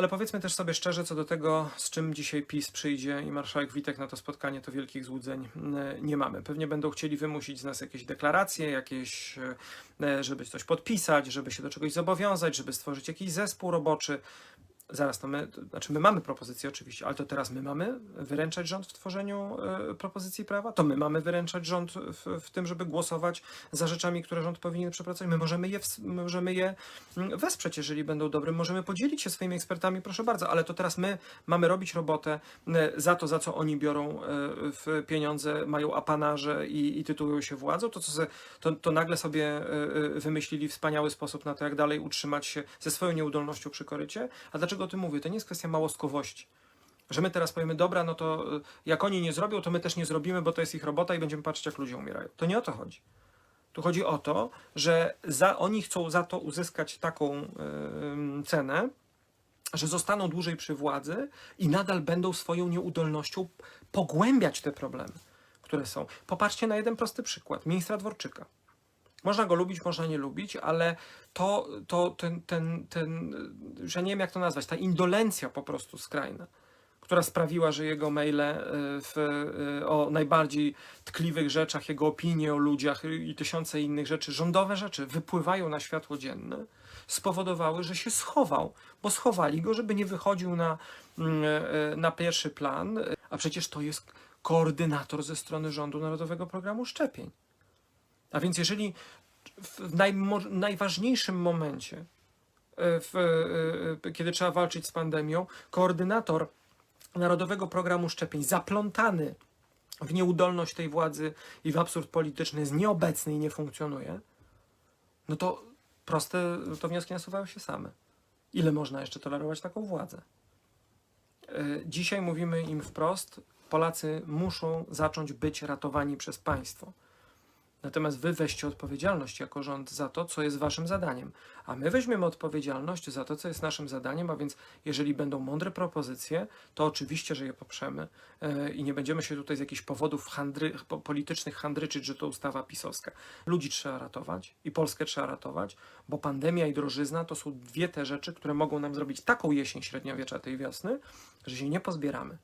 Ale powiedzmy też sobie szczerze co do tego, z czym dzisiaj PiS przyjdzie i marszałek Witek na to spotkanie, to wielkich złudzeń e, nie mamy. Pewnie będą chcieli wymusić z nas jakieś deklaracje, jakieś, e, żeby coś podpisać, żeby się do czegoś zobowiązać, żeby stworzyć jakiś zespół roboczy. Zaraz, to my, to znaczy my mamy propozycję oczywiście, ale to teraz my mamy wyręczać rząd w tworzeniu e, propozycji prawa? To my mamy wyręczać rząd w, w tym, żeby głosować za rzeczami, które rząd powinien przepracować? My możemy je, my możemy je mm, wesprzeć, jeżeli będą dobre, możemy podzielić się swoimi ekspertami, proszę bardzo, ale to teraz my mamy robić robotę e, za to, za co oni biorą w pieniądze, mają apanarze i, i tytułują się władzą, to, co se, to, to nagle sobie wymyślili wspaniały sposób na to, jak dalej utrzymać się ze swoją nieudolnością przy korycie. A dlaczego o tym mówię? To nie jest kwestia małostkowości. Że my teraz powiemy, dobra, no to e, jak oni nie zrobią, to my też nie zrobimy, bo to jest ich robota i będziemy patrzeć, jak ludzie umierają. To nie o to chodzi. Tu chodzi o to, że za, oni chcą za to uzyskać taką em, cenę, że zostaną dłużej przy władzy i nadal będą swoją nieudolnością pogłębiać te problemy, które są. Popatrzcie na jeden prosty przykład. Ministra Dworczyka. Można go lubić, można nie lubić, ale to, to ten, ten, ten, że nie wiem jak to nazwać, ta indolencja po prostu skrajna, która sprawiła, że jego maile e, w, e, o najbardziej tkliwych rzeczach, jego opinie o ludziach i tysiące innych rzeczy, rządowe rzeczy, wypływają na światło dzienne, spowodowały, że się schował, bo schowali go, żeby nie wychodził na, mm, e, na pierwszy plan, a przecież to jest koordynator ze strony rządu Narodowego Programu Szczepień. A więc jeżeli w najważniejszym momencie, e, w, e, e, kiedy trzeba walczyć z pandemią, koordynator Narodowego Programu Szczepień zaplątany w nieudolność tej władzy i w absurd polityczny jest nieobecny i nie funkcjonuje, no to proste to wnioski nasuwają się same. Ile można jeszcze tolerować taką władzę? Dzisiaj mówimy im wprost, Polacy muszą zacząć być ratowani przez państwo. Natomiast wy weźcie odpowiedzialność jako rząd za to, co jest waszym zadaniem. A my weźmiemy odpowiedzialność za to, co jest naszym zadaniem, a więc jeżeli będą mądre propozycje, to oczywiście, że je poprzemy e, i nie będziemy się tutaj z jakichś powodów handry, po- politycznych handryczyć, że to ustawa pisowska. Ludzi trzeba ratować i Polskę trzeba ratować, bo pandemia i drożyzna to są dwie te rzeczy, które mogą nam zrobić taką jesień średniowiecza tej wiosny, że się nie pozbieramy.